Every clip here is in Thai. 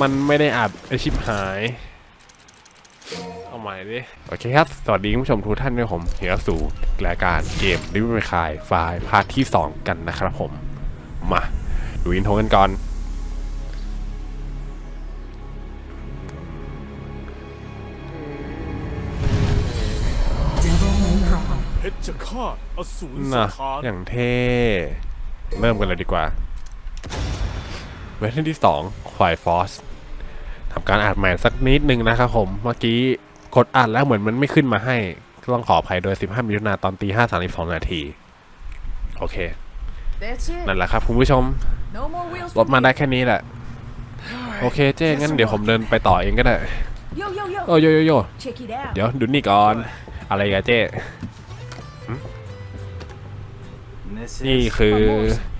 มันไม่ได้อัดไอชิบหาย เอาใหม่ดิ โอเคครับ สวัสดีคุณผู้ชมทุกท่านด้วยผมเฮียสู่รายการเกมดิวิมคายไฟล์พาร์ทที่ 2 กันนะครับผม มา ดูอินโทรกันก่อน เพชรจะฆ่าอสูรสนะถานอย่างเท่ เริ่มกันเลยดีกว่า เวอร์ชันที่2ควายฟอสทำการอ่านใหม่สักนิดนึงนะครับผม เมื่อกี้กดอ่านแล้วเหมือนมันไม่ขึ้นมาให้ ต้องขออภัยโดย 15 มิถุนาตอนตี5 32 นาที โอเค That's it. นั่นแหละครับคุณผู้ชม No more wheels. รถมาได้แค่นี้แหละ โอเคเจ๊งั้นเดี๋ยวผมเดินไปต่อเองก็ได้ Yo, yo, yo. โอ้โยโยโย Check it out. เดี๋ยวดูนี่ก่อน อะไรกันเจ๊นี่คือ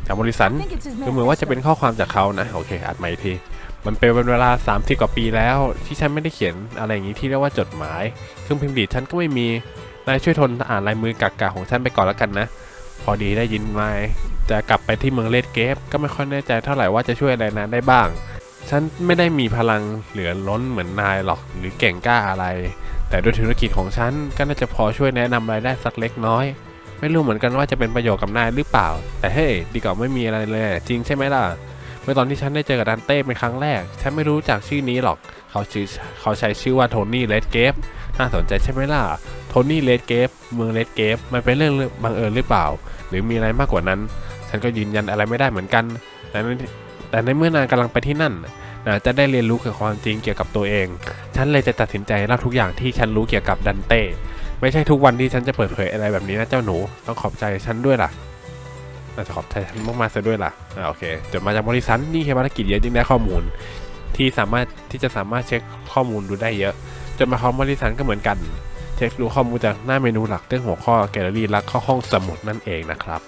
จากบริษัท I think it's his คือเหมือนว่าจะเป็นข้อความจากเขานะ โอเคอัดใหม่อีกที มันเป็นเวลา3 0กว่าปีแล้ว ที่ฉันไม่ได้เขียนอะไรอย่างนี้ที่เรียกว่าจดหมายเครื่องพิมพ์ดีดฉันก็ไม่มีนายช่วยทนอ่านลายมือกากาของฉันไปก่อนแล้วกันนะ พอดีได้ยินมาจะกลับไปที่เมืองเลดเกฟก็ไม่ค่อยแน่ใจเท่าไหร่ว่าจะช่วยอะไรนายได้บ้าง ฉันไม่ได้มีพลังเหลือล้นเหมือนนายหรอกหรือเก่งกล้าอะไร แต่ด้วยธุรกิจของฉันก็น่าจะพอช่วยแนะนำอะไรได้สักเล็กน้อย ไม่รู้เหมือนกันว่าจะเป็นประโยชน์กับนายหรือเปล่า แต่เฮ้ยดีกว่าไม่มีอะไรเลย จริงใช่ไหมล่ะ เมื่อตอนที่ฉันได้เจอกับดันเต้เป็นครั้งแรก ฉันไม่รู้จักชื่อนี้หรอก เขาชื่อเขาใช้ชื่อว่าโทนี่เลดเกฟน่าสนใจใช่ไหมล่ะ โทนี่เลดเกฟเมืองเลดเกฟมันเป็นเรื่องบังเอิญหรือเปล่า หรือมีอะไรมากกว่านั้น ฉันก็ยืนยันอะไรไม่ได้เหมือนกัน แต่ในแต่ในเมื่อนางกำลังไปที่นั่นนะจะได้เรียนรู้เกี่ยวกับความจริงเกี่ยวกับตัวเอง ฉันเลยจะตัดสินใจเล่าทุกอย่างที่ฉันรู้เกี่ยวกับดันเต้ ไม่ใช่ทุกวันที่ฉันจะเปิดเผยอะไรแบบนี้นะเจ้าหนูต้องขอบใจฉันด้วยล่ะน่าจะขอบใจฉันมากๆซะด้วยล่ะอ่าโอเคจดมาจากบริษัทนี่แค่ภารกิจเยอะจึงได้ข้อมูล ที่สามารถที่จะสามารถเช็คข้อมูลดูได้เยอะจดหมายของบริษัทก็เหมือนกัน เช็คดูข้อมูลจากหน้าเมนูหลักเรื่องหัวข้อแกลเลอรี่และข้อห้องสมุดนั่นเองนะครับ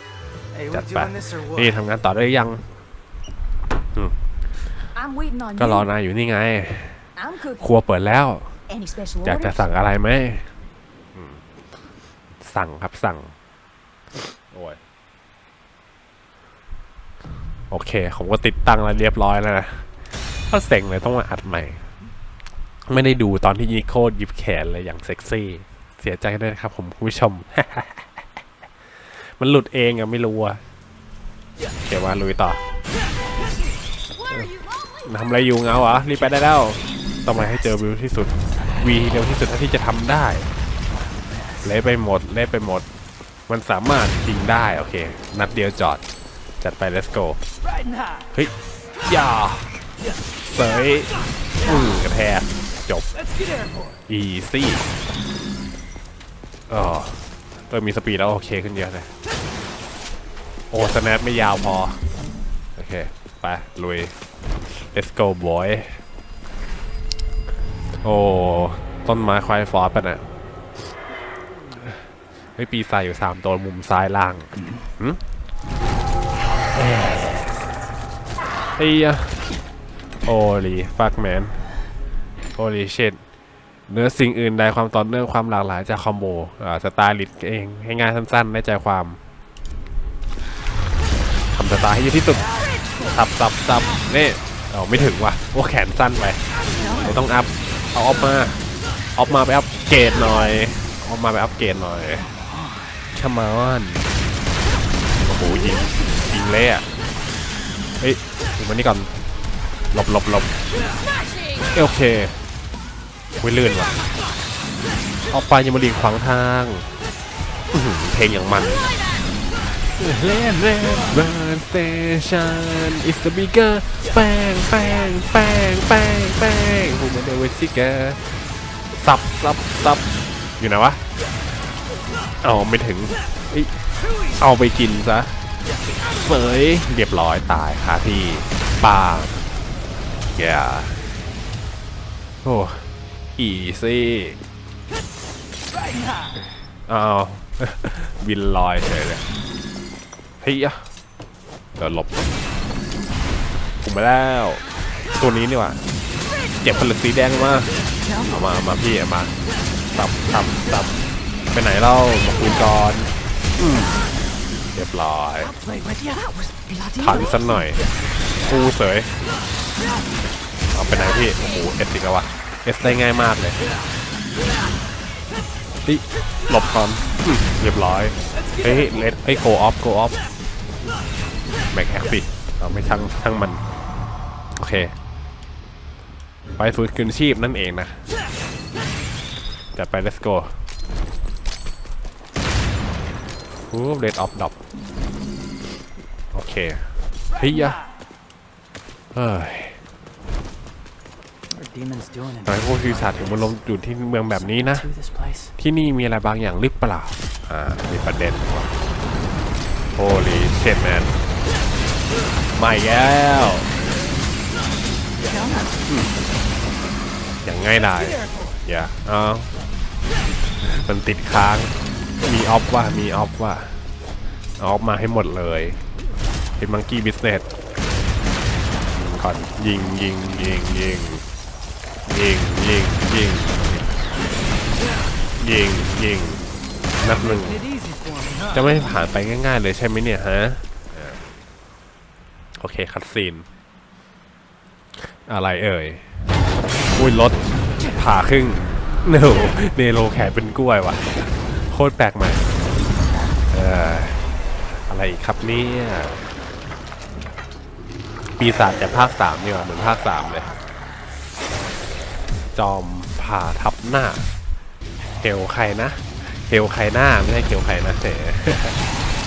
Hey, That's we doing bad. this or นี่ what? ทำงานต่อได้หรือยัง I'm waiting on ก็รอ you. นายอยู่นี่ไง I'm cooking. ครัวเปิดแล้ว Any special อยากจะ orders? สั่งอะไรไหมอืม สั่งครับสั่ง โอ้ย โอเค ผมก็ติดตั้งแล้วเรียบร้อยแล้วนะก็เซ็งเลยต้องมาอัดใหม่ ไม่ได้ดูตอนที่ยิโคดยิบแขนเลยอย่างเซ็กซี่ เสียใจด้วยนะครับผมคุณผู้ชม มันหลุดเองอะไม่รู้อะโอเคว่าลุยต่อทำอะไรอยู่เงาเหรอรีบไปได้แล้ว ต้องมาให้เจอวิวที่สุด วีเร็วที่สุดเท่าที่จะทำได้ เละไปหมด เละไปหมด มันสามารถยิงได้ โอเค นัดเดียวจอด จัดไป let's go เฮ้ยอย่าเสยอืมกระแทกจบ easy อ๋อเริ่มมีสปีดแล้วโอเคขึ้นเยอะเลย โอ้สแนปไม่ยาวพอ โอเค ไป ลุย let's go boy โอ้ ต้นไม้ควายฟอสป่ะน่ะ เฮ้ยปีศาจอยู่สามตัวมุมซ้ายล่างหืมเอ้ยเฮ้ยอะโอลีฟักแมนโอลีเชดเนื้อสิ่งอื่นใดความต่อเนื่องความหลากหลายจากคอมโบอ่าสไตล์ลิสเองให้ง่ายสั้นๆได้ใจความทำสไตล์ให้เยอะที่สุดสับสับสับนี่เอาไม่ถึงว่ะโอ้แขนสั้นไปเดี๋ยวต้องอัพเอาออฟมาออฟมาไปอัพเกรดหน่อยออฟมาไปอัพเกรดหน่อย มอนโอ้โหยิงยิงเละอะเฮ้ยถึงวันนี้ก่อนหลบหลบหลบโอเควิลื่นว่ะออกไปยังมาดีขวางทางเพลงอย่างมันเล่นเล่นบ้านสเตชันอิสบิเกอร์แป้งแป้งแป้งแป้งแป้งพูดมาเดวิสิเกอร์สับสับสับอยู่ไหนวะ เอาไม่ถึงเอ้ยเอาไปกินซะเสยเรียบร้อยตายคาที่ปาแกโอ้อีซี่ Riding high. อ้าวบินลอยเฉยเลยเฮ้ยอะเดี๋ยวหลบกูมาแล้ว ตัวนี้นี่หว่าเจ็บผลึกสีแดงมาเอามาเอามาพี่เอามาตับตับตับ ไปไหนเล่ามาคุยก่อนอืมเรียบร้อย Play with you. That was bloody ทันสักหน่อยกูเสยเอาไปไหนพี่ โอ้โหเอสอีกแล้ววะเอสได้ง่ายมากเลยนี่หลบก่อนอืมเรียบร้อย เฮ้ยเลดเฮ้ยโกออฟโกออฟแม็กแอคปิดเอาไม่ช่างช่างมัน โอเค ไปฟื้นคืนชีพนั่นเองนะ จัดไป let's go ฟูเรดออฟดอปโอเคเฮ้ยยะเฮ้ย What are demons doing in หน่อยพวกปีศาจถึงมาลงอยู่ที่เมืองแบบนี้นะ to this place? ที่นี่มีอะไรบางอย่างหรือเปล่า อ่า มีประเด็นโ o ลีเช t แมนมาอีกแล้วอืมอย่างง่ายดายอย่าเอามันติดค้าง มีออฟว่ามีออฟว่าเอาออฟมาให้หมดเลยเป็นมังกี้บิสเนสก่อนยิงยิงยิงยิงยิงยิงยิงยิงยิงนับหนึ่ง It easy for me, huh? จะไม่ผ่านไปง่าย ๆ เลยใช่ไหมเนี่ยฮะอ่าโอเคคัดซีน อะไรเอ่ยอุ้ยรถผ่าครึ่งเนวเนโรแขนเป็นกล้วยว่ะ โคตรแปลกใหม่เอออะไรอีกครับเนี่ยปีศาจจากภาคสามนี่ว่าเหมือนภาคสามเลย จอมผ่าทับหน้าเฮลใครนะเฮลใครหน้าไม่ใช่เฮลใครนะเส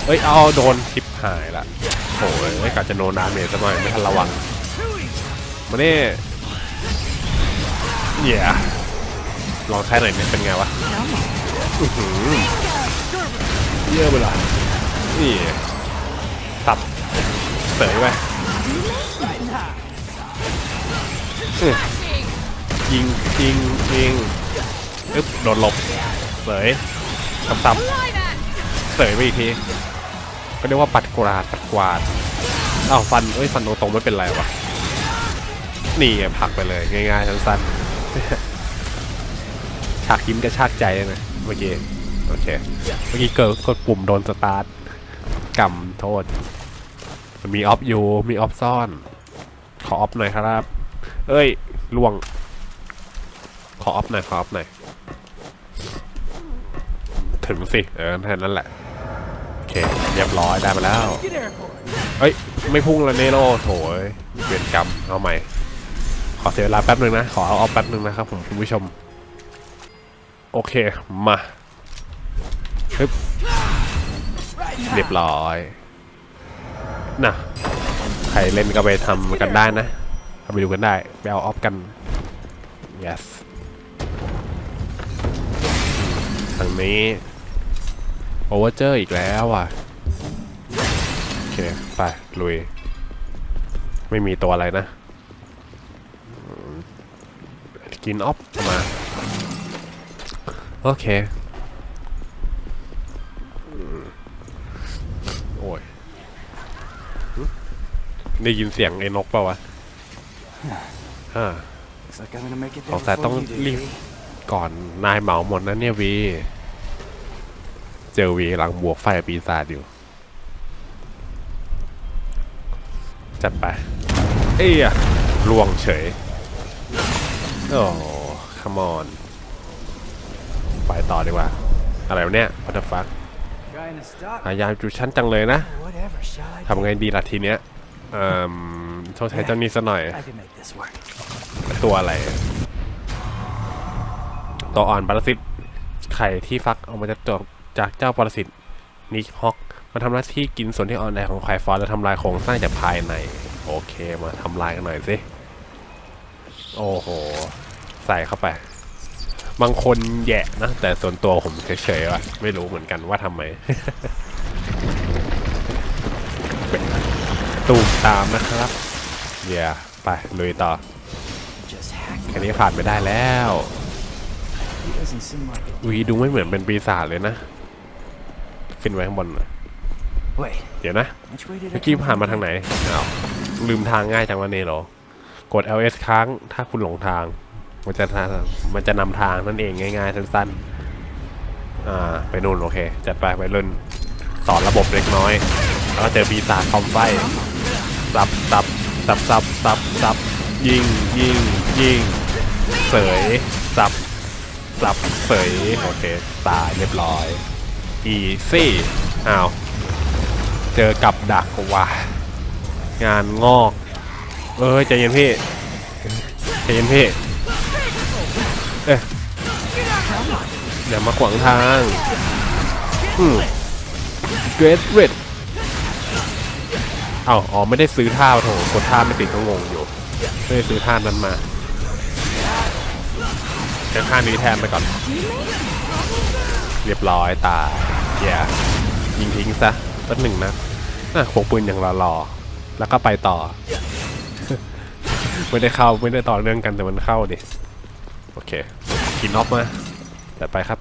เอ้ยเอาโดนชิปหายละโอ้ยไม่กะจะโนนดาเมจซะหน่อยไม่ทันระวังมาเนี่เหี้ยลองใช้หน่อยเนี่ยเป็นไงวะ อื้อหือเยอะไปละนี่ตับเสยไปอื้อยิงยิงยิงอึ๊บโดนหลบเสยซ้ำๆเสยไปอีกทีก็เรียกว่าปัดกวาดปัดกวาดอ้าวฟันเอ้ยฟันตรงๆไม่เป็นไรวะนี่ไงผลักไปเลยง่ายๆสั้นๆฉากยิ้มกระชากใจเลยนะ เมื่อกี้โอเคเมื่อกี้เกิดกดปุ่มโดนสตาร์ทกำโทษ มีออฟอยู่มีออฟซ่อน ขอออฟหน่อยครับ เอ้ยล่วง ขอออฟหน่อยขอออฟหน่อยถึงสิเออแค่นั้นแหละโอเคเรียบร้อยได้มาแล้วเอ้ยไม่พุ่งแล้วเนโรโถยเวรกรรมเอาใหม่ขอเสียเวลาแป๊บหนึ่งนะ ขอเอาเอาแป๊บหนึ่งนะครับผมคุณผู้ชม อเค มาฮึบเรียบร้อยน่ะใครเล่นก็ไปทำกันได้นะไปดูกันได้ ไปเอาออฟกัน yes ทางนี้โอเวอร์เจอร์อีกแล้วอะ โอเค ไป ลุย ไม่มีตัวอะไรนะ กินออฟมา โอเคอืมโอ้ยหึได้ยินเสียงไอ้นกเปล่าวะอ่า Looks like I'm gonna make it ส there งสัย before ต้อง you do, รีบ Yuri. ก่อนนายเหมาหมดนะเนี่ยวี เจอวีหลังบวกไฟปีศาจอยู่ จัดไป เอ้ยอะล่วงเฉย โอ้คมอน ไปต่อดีกว่า อะไรวะเนี่ย what the fuck Trying to stop. พยายามจูชั้นจังเลยนะทำไงดีล่ะทีเนี้ยเอ่อโทษใช้เจ้านี้ซะหน่อย ตัวอะไร ตัวอ่อนปรสิตไข่ที่ฟักออกมาจากตัวจากเจ้าปรสิตนิฮอกมาทำหน้าที่กินส่วนที่อ่อนแอของไข่ฟอสและทำลายโครงสร้างจากภายใน โอเคมาทำลายกันหน่อยสิ โอ้โห ใส่เข้าไป บางคนแย่นะ แต่ส่วนตัวผมเฉยๆว่ะไม่รู้เหมือนกันว่าทำไมตูมตามนะครับเย่ไปลุยต่อแค่นี้ผ่านไปได้แล้ววีดูไม่เหมือนเป็นปีศาจเลยนะ ขึ้นไว้ข้างบนหน่อยเดี๋ยวนะ เมื่อกี้ผ่านมาทางไหนอ้าวลืมทางง่ายจังวะเนโรอ กด LS ค้างถ้าคุณหลงทาง มันจะมันจะนำทางนั่นเองง่ายๆสั้นๆอ่าไปนู่นโอเค จัดไปไปรุ่นสอนระบบเล็กน้อย แล้วก็เจอปีศาจคอมไฟสับสับสับสับสับสับยิงยิงยิงเสยสับสับเสยโอเคตายเรียบร้อยอีซี่อ้าวเจอกับดักว่ะงานงอก เอ้ยใจเย็นพี่ใจเย็นพี่ เอ๊ะอย่ามาขวางทางอืมเกรดเรดเอาอ๋อ ไม่ได้ซื้อท่าโถกดท่าไม่ติดก็งงอยู่ ไม่ได้ซื้อท่านั้นมาใช้ท่านี้แทนไปก่อน เรียบร้อยตายแย่ยิงทิ้งซะสักหนึ่งนะอะควงปืนอย่างหล่อๆแล้วก็ไปต่อ ไม่ได้เข้าไม่ได้ต่อเนื่องกันแต่มันเข้าดิ โอเคกินน็อปมาจัดไปครับ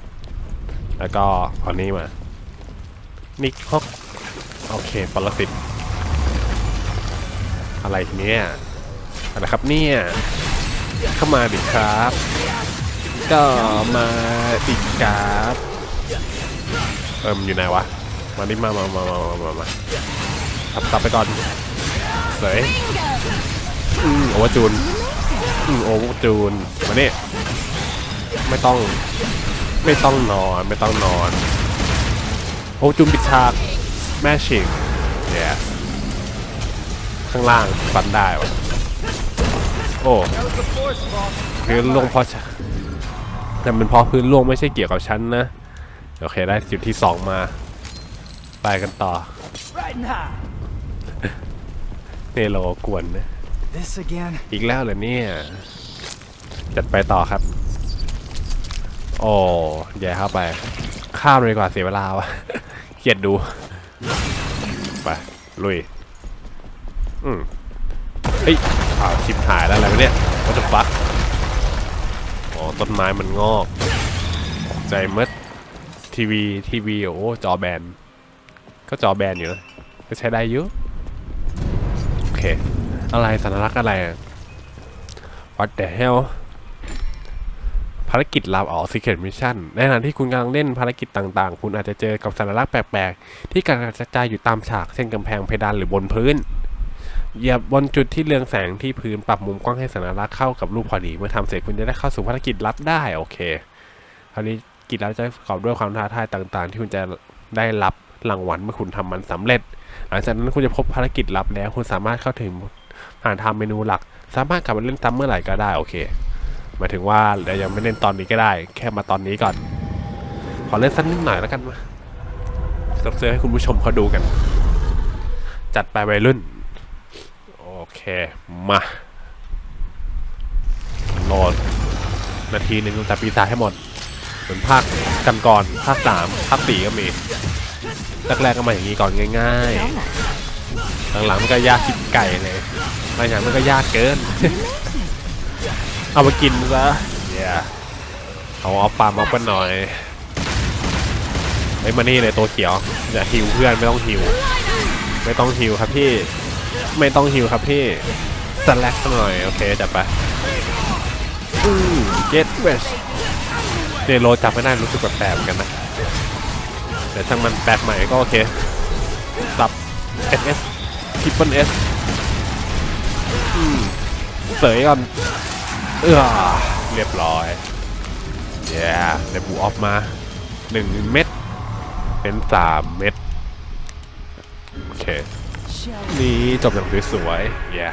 แล้วก็เอานี้มา นิกฮอก โอเคปรสิตอะไรทีเนี่ยอะไรครับเนี่ย เข้ามาดิครับ ก็มาดิครับเอิมอยู่ไหนวะ มาดิมามามามามามามาทับตับไปก่อน เสยอืมโอวอร์จูน อืมโอเวอร์จูนมาเนี่ยไม่ต้องไม่ต้องนอนไม่ต้องนอน โอเวอร์จูนปิดฉากแม่ชิง yes ข้างล่างฟันได้วะโอ้พื้นลงเพราะฉันแต่เป็นเพราะพื้นล่วงไม่ใช่เกี่ยวกับฉันนะ โอเคได้จุดที่สองมา ไปกันต่อ Right now. เนโลกวนนะ This again. อีกแล้วเหรอเนี่ย จัดไปต่อครับ โอ้แย่เข้าไป ข้ามเลยกว่าเสียเวลาวะเกียดดู ไป ลุย อืมเอ้ยอ้าวชิบหายแล้วอะไรวะเนี่ย what the fuck อ๋อ ต้นไม้มันงอก ใจมืดทีวี ทีวี โอ้ จอแบน ก็จอแบนอยู่นะก็ใช้ได้อยู่โอเค อะไรสัญลักษณ์อะไร What the hell ภารกิจลับอ๋อ Secret Mission ในขณะที่คุณกำลังเล่นภารกิจต่างๆ คุณอาจจะเจอกับสัญลักษณ์แปลกๆ ที่กระจายอยู่ตามฉาก เช่นกำแพงเพดานหรือบนพื้น เหยียบบนจุดที่เรืองแสงที่พื้นปรับมุมกว้างให้สัญลักษณ์เข้ากับรูปพอดี เมื่อทำเสร็จคุณจะได้เข้าสู่ภารกิจลับได้โอเคคราวนี้กิจลับจะประกอบด้วยความท้าทายต่าง ๆ ที่คุณจะได้รับรางวัลเมื่อคุณทำมันสำเร็จ หลังจากนั้นคุณจะพบภารกิจลับแล้ว คุณสามารถเข้าถึง่านทาเมนูหลัก สามารถกลับมาเล่นซ้ำเมื่อไหร่ก็ได้โอเคหมายถึงว่าเรายังไม่เล่นตอนนี้ก็ได้ แค่มาตอนนี้ก่อน ขอเล่นสักนิดหน่อยแล้วกันมาเซอร์ให้คุณผู้ชมเขาดูกัน จัดไปวัยรุ่น โอเค มาโหลดนาทีหนึ่งจับปีศาจให้หมด เหมือนภาคกันก่อนภาคสามภาคสี่ก็มีแรกๆก็มาอย่างนี้ก่อนง่ายๆหลังๆมันก็ยากคิดไก่เลย บางอย่างมันก็ยากเกิน เอามากินซะเดี๋ยวเอาเอาปลามาเป็นหน่อยไอ้ยมานี่เลยตัวเขียวอย่าฮิวเพื่อนไม่ต้องฮิวไม่ต้องฮิวครับพี่ ไม่ต้องฮิวครับพี่สแลกหน่อยโอเคจับไปอืมเก็ตเวชเนโรจับไม่ได้รู้สึกแปลกๆเหมือนกันนะแต่ช่างมันแปลกใหม่ก็โอเคสับ SS Triple S อืม เสยก่อนเออเรียบร้อยเย้ได้บูออฟมาหนึ่งเม็ดเป็นสามเม็ดโอเค นี่จบอย่างสวยๆเย้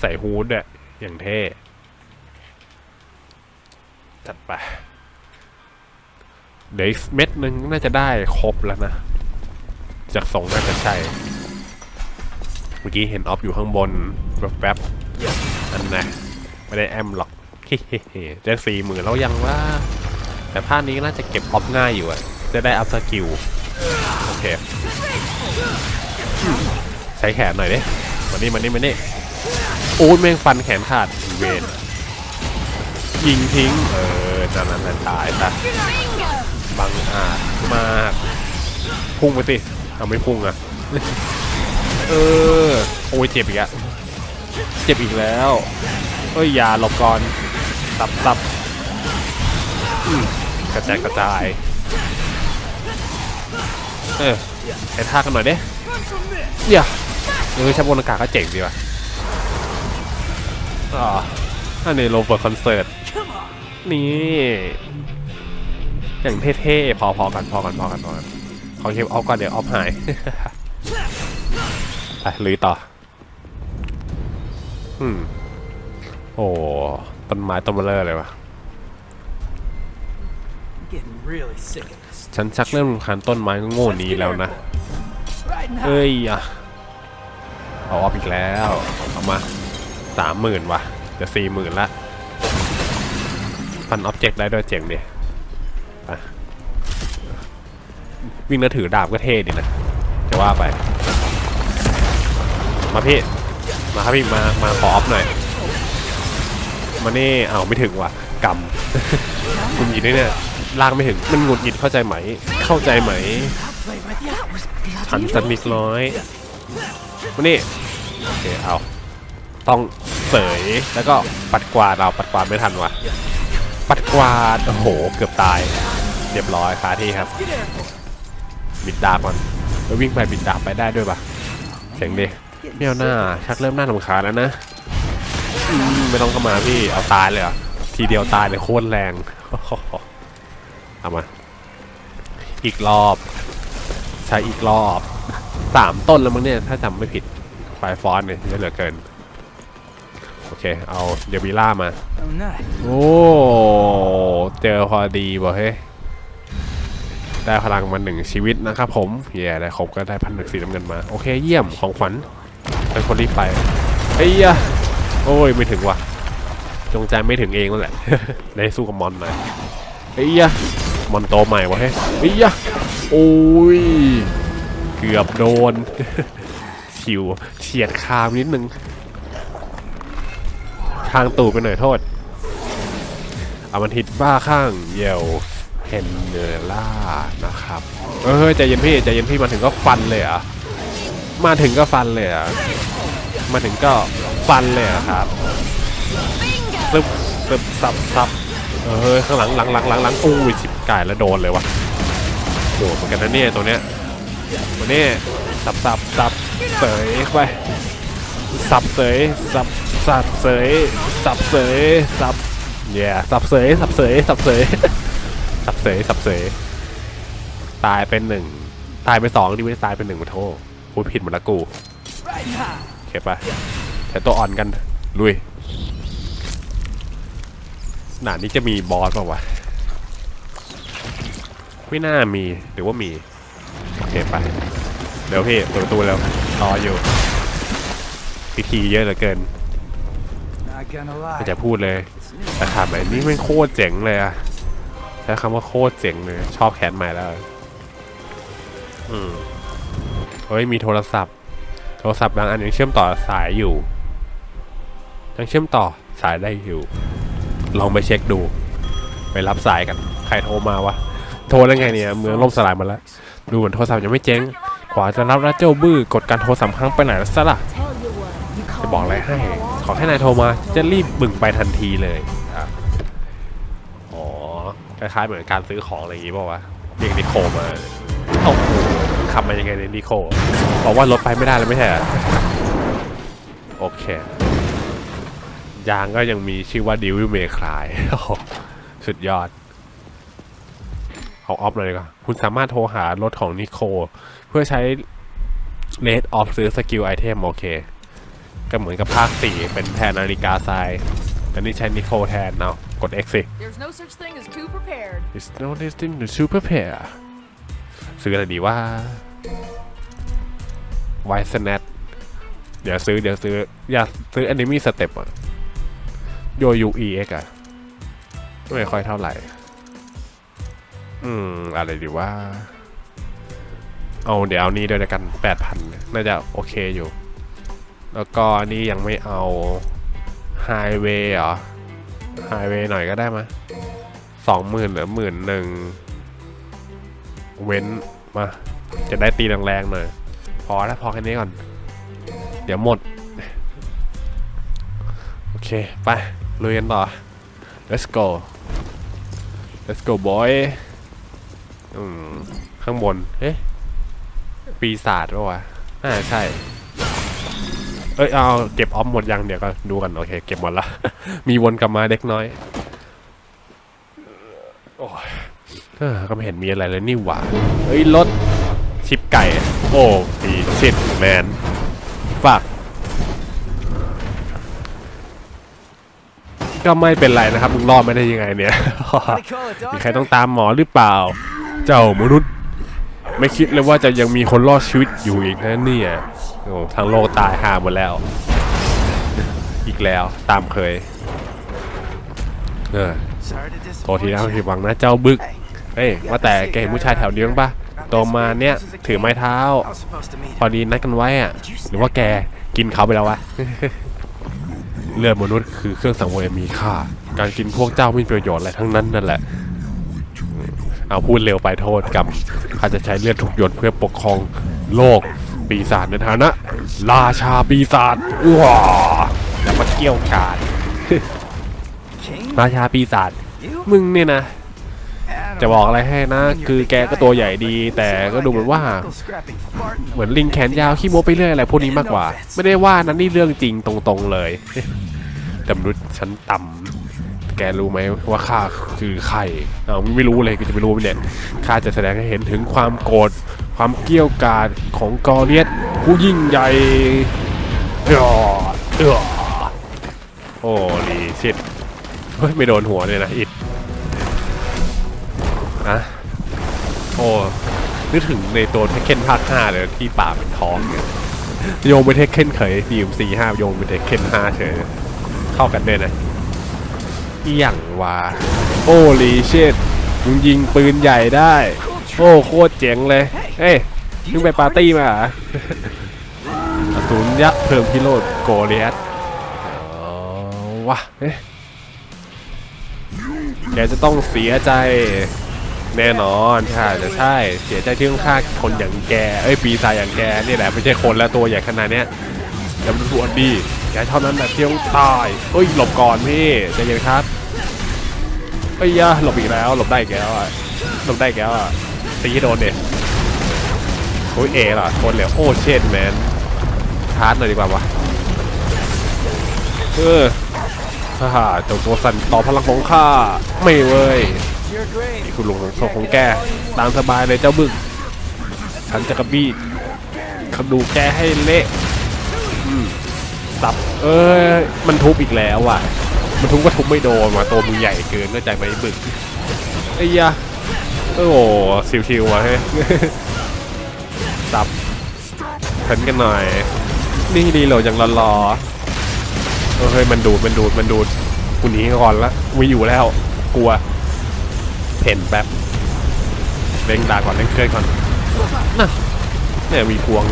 ใส่ฮูดเนี่ยอย่างเท่ จัดไปเดี๋ยวอีกเม็ดหนึ่งน่าจะได้ครบแล้วนะ จากสองน่าจะใช่ เมื่อกี้เห็นออฟอยู่ข้างบนแวบๆอันนะไม่ได้แอมหรอกจะสี่หมื่นแล้วยังว่า แต่ภาคนี้น่าจะเก็บออฟง่ายอยู่อะจะได้อัพสกิลโอเคใช้แขนหน่อยดิมานี่มานี่มานี่โอ้ยแม่งฟันแขนขาดเวนยิงทิ้ง เออนั่นนั่นนั่นตายซะบังอาจมาก พุ่งไปสิเอาไม่พุ่งอะ เออ โอ้ยเจ็บอีกอะเจ็บอีกแล้ว เอ้ยอย่าหลบก่อนตับตับกระจายกระจาย เออใช้ท่ากันหน่อยเด้เดี๋ยเออชับบนอากาศก็เจ๋งดีว่ะอ๋ออันนี้โรเบิร์ตคอนเสิร์ต นี่ อย่างเท่ๆ พอพอกัน พอกัน พอกันพอกันขอเก็บออฟก่อนเดี๋ยวออฟหาย ไปลุยต่อ อืม โอ้ ต้นไม้ต้นเบลเลอร์เลยวะ I'm getting really sick of this. ฉันชักเริ่มรำคาญต้นไม้โง่ๆนี้แล้วนะ Riding high. เอ้ยอะเอาออฟอีกแล้ว เอามาสามหมื่นว่ะ จะสี่หมื่นละฟันออบเจกต์ได้ด้วยเจ๋งดิไปวิ่งแล้วถือดาบก็เท่ดีนะ จะว่าไป มาพี่ มาครับพี่ มา มาขอออฟหน่อย มานี่เอาวไม่ถึงว่ะกำคุณหยิดเนี่ยลากไม่ถึง มันหงุดหงิดเข้าใจไหม เข้าใจไหมฉันสักนิดน้อยมานี่ โอเค เอา ต้องเสย แล้วก็ปัดกวาดเอาปัดกวาดไม่ทันว่ะ ปัดกวาด โอ้โห เกือบตาย เรียบร้อยคาที่ครับ บิดดาบก่อนแล้ววิ่งไปบิดดาบไปได้ด้วยปะเจ๋งดิ ไม่เอาหน้าชักเริ่มหน้าลำคาญแล้วนะอืมไม่ต้องเข้ามาพี่เอาตายเลยเหรอทีเดียวตายเลยโคตรแรงเอามา อีกรอบ ใช้อีกรอบสามต้นแล้วมั้งเนี่ยถ้าจำไม่ผิดไฟฟอนต์เนี่ยเยอะเหลือเกิน โอเค เอาเดวิล่ามา Oh, nice. โอ้เจอพอดีบ่เฮ้ยได้พลังมาหนึ่งชีวิตนะครับผม เย่ได้ครบก็ได้พันหนึ่งสีน้ำเงินมา โอเค เยี่ยมของขวัญ เป็นคนรีบไปเฮ้ยโอ้ยไม่ถึงว่ะ จงใจไม่ถึงเองนั่นแหละได้สู้กับมอนหน่อยเฮ้ยมอนโตใหม่วะเฮ้ยเฮ้ยโอ้ยเกือบโดนชิวเฉียดคามนิดนึงทางตูดไปหน่อยโทษอามันทิตบ้าข้างเยลเพนเนล่านะครับเออใจเย็นพี่ใจเย็นพี่มาถึงก็ฟันเลยอะ มาถึงก็ฟันเลยอะมาถึงก็ฟันเลยอะครับซึบซึบซับซับเออข้างหลังหลังหลังหลังหลังโอ้ยชิบกายแล้วโดนเลยวะโดนเหมือนกันนะเนี่ยตัวเนี้ยตัวเนี้ยสับสับสับเสยไปสับเสยสับสับเสยสับเสยสับเย่สับเสยสับเสยสับเสยสับเสยสับเสยตายเป็นหนึ่งตายไปสองนี่ไม่ตายเป็นหนึ่งมาโทษ พูดผิดหมดละกู Riding high. โอเคปะแต่ตัวอ่อนกัน ลุยหนานี้จะมีบอสเปล่าวะ ไม่น่ามีหรือว่ามี โอเคไปเดี๋ยวพี่เปิดประตูแล้วรออยู่ พิธีเยอะเหลือเกิน Not gonna ไม่ lie. จะพูดเลย It's new. แต่ขาดแบบนี้ไม่งโคตรเจ๋งเลยอะใช้คำว่าโคตรเจ๋งเลย ชอบแขนใหม่แล้ว อืม เฮ้ยมีโทรศัพท์ โทรศัพท์บางอันยังเชื่อมต่อสายอยู่ยังเชื่อมต่อสายได้อยู่ ลองไปเช็คดู ไปรับสายกัน ใครโทรมาวะ โทรได้ไงเนี่ย เมืองล่มสลายหมาแล้ว ดูเหมือนโทรศัพท์ยังไม่เจ๊ง กว่าจะรับแล้วเจ้าบื้อกดการโทรสามครั้งไปไหนแล้วซะล่ะ จะบอกอะไรให้ ขอแค่นายโทรมา จะรีบบึ่งไปทันทีเลย อ๋อ คล้ายๆเหมือนการซื้อของอะไรอย่างงี้ป่าวะเรียกนิโคมา โอ้โห ขับมายังไงเนี่ยนิโคบอกว่ารถไปไม่ได้แล้วไม่ใช่เหรอโอเค ยางก็ยังมีชื่อว่าดิวิเมคลายสุดยอด เอาออฟเลยดีกว่อนคุณสามารถโทรหารถของนิโคเพื่อใช้เลดออฟซื้อสกิลไอเทมโอเค ก็เหมือนกับภาค 4 เป็นแทนนาฬิกาทรายอันนี้ใช้นิโคแทนเนาะกด X สิ There's no such thing as too prepared. It's no destined to super pair ซื้ออะไรดีว่าไวสแนทเดี๋ยวซื้อเดี๋ยวซื้อ อยากซื้อ Enemy Step อะโยยู EX อะไม่ค่อยเท่าไหร่ อืม อะไรดีว่า เอาเดี๋ยวเอานี้ด้วยกันแปดพันน่าจะโอเคอยู่ แล้วก็นนี้ยังไม่เอาไฮเวย์เหรอไฮเวย์หน่อยก็ได้มะสองหมื่นหรือหมื่นหนึ่ง เว้นมา จะได้ตีแรงๆหน่อย พอแล้วพอแค่นี้ก่อน เดี๋ยวหมด โอเค ไปลุยกันต่อ let's go let's go boy ข้างบนเอ๊ะปีศาจปะวะน่าใช่เเอ้ย เอาเก็บออมหมดยังเดี๋ยวก็ดูกัน โอเค เก็บหมดละ มีวนกลับมาเล็กน้อย โอ้ย เออก็ไม่เห็นมีอะไรเลยนี่หว่าเฮ้ยรถชิปไก่ โอ้ดีชิดแมนฝากก็ไม่เป็นไรนะครับมึงรอดไม่ได้ยังไงเนี่ย They call it มีใคร doctor. ต้องตามหมอหรือเปล่า เจ้ามนุษย์ ไม่คิดเลยว่าจะยังมีคนรอดชีวิตอยู่อีกนะเนี่ยโอ้ทั้งโลกตายห่าหมดแล้ว อีกแล้วตามเคย เออ Sorry to โทษที disappoint นะ you. ผิดหวังนะเจ้าบึก เฮ้ยว่าแต่แกเห็นผู้ชายแถวนี้บ้างปะโตมาเนี่ยถือไม้เท้า พอดีนัดกันไว้อะหรือว่าแกกินเขาไปแล้ววะ เลือดมนุษย์คือเครื่องสังเวยมีค่า การกินพวกเจ้าไม่มีประโยชน์อะไรทั้งนั้นนั่นแหละ เอาพูดเร็วไปโทษกรรมข้าจะใช้เลือดทุกหยดเพื่อปกครองโลกปีศาจในฐานะราชาปีศาจว้าแล้วมาเกี่ยวกาดราชาปีศาจมึงเนี่ยนะ จะบอกอะไรให้นะ คือแกก็ตัวใหญ่ดี แต่ก็ดูเหมือนว่า เหมือนลิงแขนยาวขี้โม้ไปเรื่อยอะไรพวกนี้มากกว่า ไม่ได้ว่านั้นนี่เรื่องจริงตรงๆเลยแต่มนุษย์ชั้นต่ำแกรู้ไหมว่าข้าคือใครอ้าไม่รู้เลยกูจะไปรู้เนี่ยข้าจะแสดงให้เห็นถึงความโกรธความเกี้ยวกาดของกอเลียสผู้ยิ่งใหญ่เออเออโอ้ดีชิดเฮ้ยไม่โดนหัวเลยนะอิด อะโอ้นึกถึงในตัวเทคเคนภาค5เลยที่ป่าเป็นท้องเนี่ยโยงไปเทคเคนเขยดีมสี่ห้าโยงไปเทคเคนห้าเฉยเข้ากันด้วยนะอีหยังวะโอ้ลีเชดมึงยิงปืนใหญ่ได้ โอ้โคตรเจ๋งเลย เอ้ยมึงไปปาร์ตี้มาเหรออสูรยักษ์เพิ่มพิโรธโกเลียสอ๋อวะเอ๊ะแกจะต้องเสียใจ แน่นอนใช่จะใช่ เสียใจที่ต้องฆ่าคนอย่างแกเอ้ยปีศาจอย่างแกนี่แหละไม่ใช่คนแล้วตัวใหญ่ขนาดเนี้ยแต่มันรวดดีแกเท่านั้นแหละที่ต้องตายเอ้ยหลบก่อนพี่ใจเย็นครับเอ้ยยาหลบอีกแล้วหลบได้อีกแล้วอะหลบได้อีกแล้วอะตีโดนเด็โอ้ยเอ๋เหรอคตรเหลวโอ้เชดแมนชาร์จหน่อยดีกว่าวะเออฮ่าเจ้าตัวสั่นต่อพลังของข้าไม่เว้ย นี่คุณลุงของโชคของแกตามสบายเลยเจ้าบึกฉันจะกระบี้ขดูแกให้เละอืมสับ เอ้ย มันทุบอีกแล้วอะ มันทุบก็ทุบไม่โดนว่ะตัวมึงใหญ่เกินเข้าใจไหมบึกไอ้ยะโอ้โหชิวๆว่ะเฮ้ยสับขันกันหน่อย นี่ดีโหลดยังรอๆเออเฮ้ย มันดูด มันดูด มันดูดกูหนีก่อนละไม่อยู่แล้ว กลัว เห็นแป๊บเร่งดาก่อนเร่งเครื่องก่อนน่ะเนี่ยมีพวง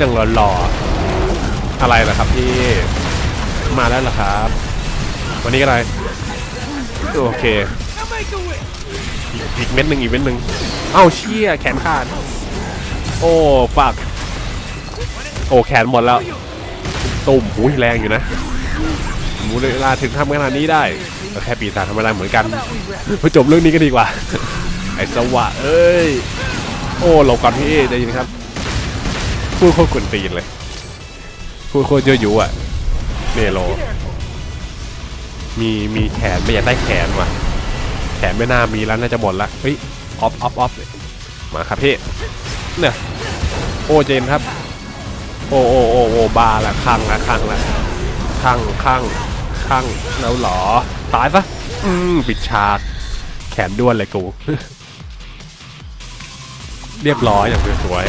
ยังรอๆอะไรล่ะครับพี่มาแล้วเหรอครับ วันนี้อะไรโอเคอีกอีกเม็ดหนึ่งอีกเม็ดหนึ่งเอ้าเชี่ยแขนขาดโอ้ฝากโอ้แขนหมดแล้วตุ่มหูยแรงอยู่นะหมูเวลาถึงทำขนาดนี้ได้ ก็แค่ปีศาจธรรมดาเหมือนกันมาจบเรื่องนี้กันดีกว่า ไอ้สวะเอ้ย โอ้หลบก่อนพี่ใจเย็นครับ พูดโคตรกวนตีนเลย พูดโคตรเยอะอยู่อะเนโล มีมีแขนไม่อยากได้แขนว่ะ แขนไม่น่ามีแล้วน่าจะหมดละเฮ้ยออฟออฟออฟมาครับพี่เนี่ยโอ้เจนครับ โอ้โอ้โอ้โอ้บาละคังละคังละคังคังคังแล้วเหรอ ตายซะอืมปิดฉากแขนด้วนเลยกู เรียบร้อยอย่างสวย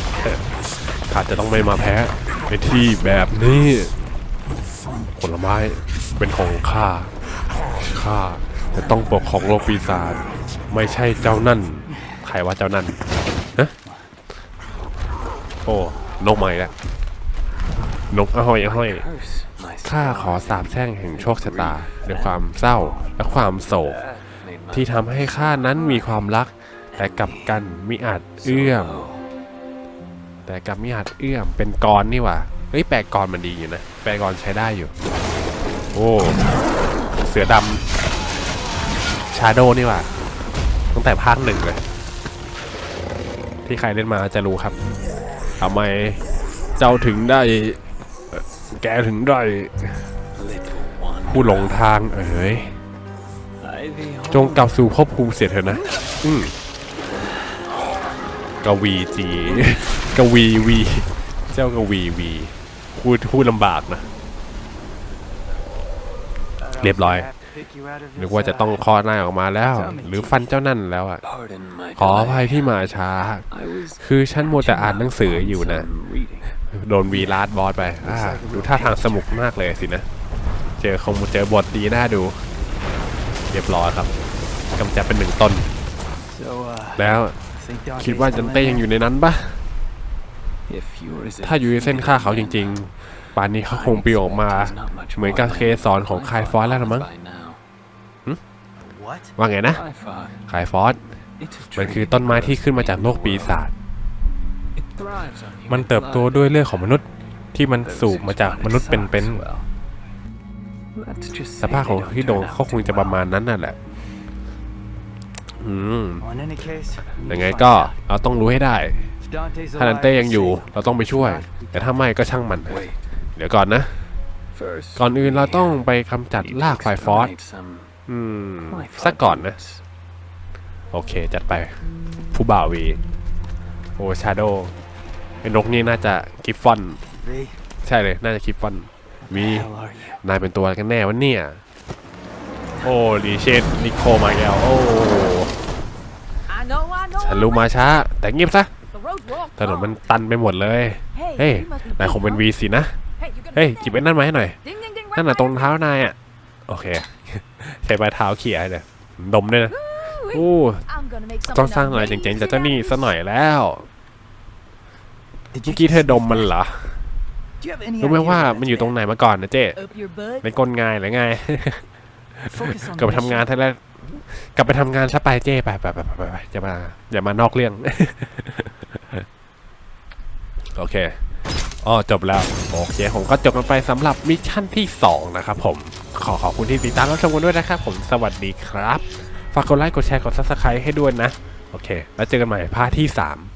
ๆข้าจะต้องไม่มาแพ้ในที่แบบนี้ผลไม้เป็นของข้าข้าจะต้องปกของโลกปีศาจไม่ใช่เจ้านั่นใครว่าเจ้านั่นฮะโอ้นกใหม่แล้วนกอ้อยอ้อย ข้าขอสาบแช่งแห่งโชคชะตาด้วยความเศร้าและความโศก ที่ทำให้ข้านั้นมีความรัก แต่กลับกันมิอาจเอื้อม แต่กลับมิอาจเอื้อมเป็นกรนี่หว่าเฮ้ยแปลกรมันดีอยู่นะแปลกรใช้ได้อยู่ โอ้เสือดำชาโดนี่หว่าตั้งแต่ภาคหนึ่งเลย ที่ใครเล่นมาจะรู้ครับทำไมเจ้าถึงได้ แกถึงได้ผู้หลงทางเอ๋ยจงกลับสู่ภพภูมิเสียเถอะนะ อืมกวีจีกวีวี เจ้ากวีวีพูดพูดลำบากนะ เรียบร้อยนึกว่าจะต้องคอหน้าออกมาแล้ว หรือฟันเจ้านั่นแล้วอะ ขออภัยที่มาช้า คือฉันมัวแต่อ่านหนังสืออยู่นะ โดนวีลาดบอสไปอ่าดูท่าทางสมุกมากเลยสินะ เจอคงเจอบทดีน่าดู เรียบร้อยครับกำจัดเป็นหนึ่งต้น So, uh, แล้ว think Dante's คิดว่าจันเต้ยังอยู่ในนั้นปะ If you were as ถ้าอยู่ในเส้นค่าเขาจริง ๆ ป่านนี้เขาคงปลิวออกมา เหมือนกับเคสอนของคายฟอสแล้วละมั้ง What? ว่าไงนะ I thought คายฟอส it's a มัน tree. คือต้นไม้ที่ขึ้นมาจากโลกปีศาจ มันเติบโต blood. ด้วยเลือดของมนุษย์ที่มัน Those สูบ who มาจาก spawn มนุษย์ it เป็น sucks, well. Let's just ๆ say สภาพของ they don't ที่โดน turn out เขาคง too จะประมาณ well. นั้นน่ะแหละอืม Well, in any case, we ยัง need ไง to ก็ find out. เราต้องรู้ให้ได้ If Dante's ถ้าดัน alive เต้ and ยังอยู่ safe, เราต้องไปช่วย แต่ถ้าไม่ก็ช่างมัน Wait. เดี๋ยวก่อนนะ First, ก่อนอื่นเราต้องไปกำจัด we need to ลากไฟฟอส exterminate some อืม life สักก่อนนะ forms. โอเคจัดไปผู้บ่าววี โอ้ชาโด ไอ้นกนี่น่าจะกิฟฟอน V, ใช่เลยน่าจะกิฟฟอนวี hell are you? นายเป็นตัวอะไรกันแน่วะเนี่ย โอ้ดีเชนนิโคมาแล้วโอ้ I know, I know. ฉันรู้มาช้า แต่เงียบซะ The road's all ถนนมันตันไปหมดเลย Hey, เฮ้ย you must be นายคงเป็น huh? วีสินะ Hey, you gonna เฮ้ย get จิบ that? ไอ้นั่นมาให้หน่อย Ding, ding, ding, นั่น right น่ะตรง by เท้านายอะ โอเค ใช้ปลายเท้าเขี่ยให้เลยดมด้วยนะ Ooh-wee. อู้ I'm gonna make ต้อง something สร้างอะไรเจ๋งๆจากเจ้านี่ amazing ซะหน่อยแล้ว Did เมื่อกี้เธอดมมันเหรอ Do you have any รู้ไหม idea ว่า where มันอยู่ that's ตรงไหนมาก่อนนะเจ๊ Up your butt. ในกลงายหรือไง been? Focus on กลับไป the ทำงาน mission. ซะแล้วกลับไปทำงานซะไปเจ้ไปไปไปไปไปอย่ามาอย่ามานอกเรื่อง โอเคอ๋อจบแล้ว โอเค ผมก็จบกันไปสำหรับมิชชั่นที่ 2 นะครับผม ขอขอบคุณที่ติดตามรับชมกันด้วยนะครับผมสวัสดีครับ ฝากกดไลค์กดแชร์กด subscribe ให้ด้วยนะ โอเค แล้วเจอกันใหม่พาร์ทที่ 3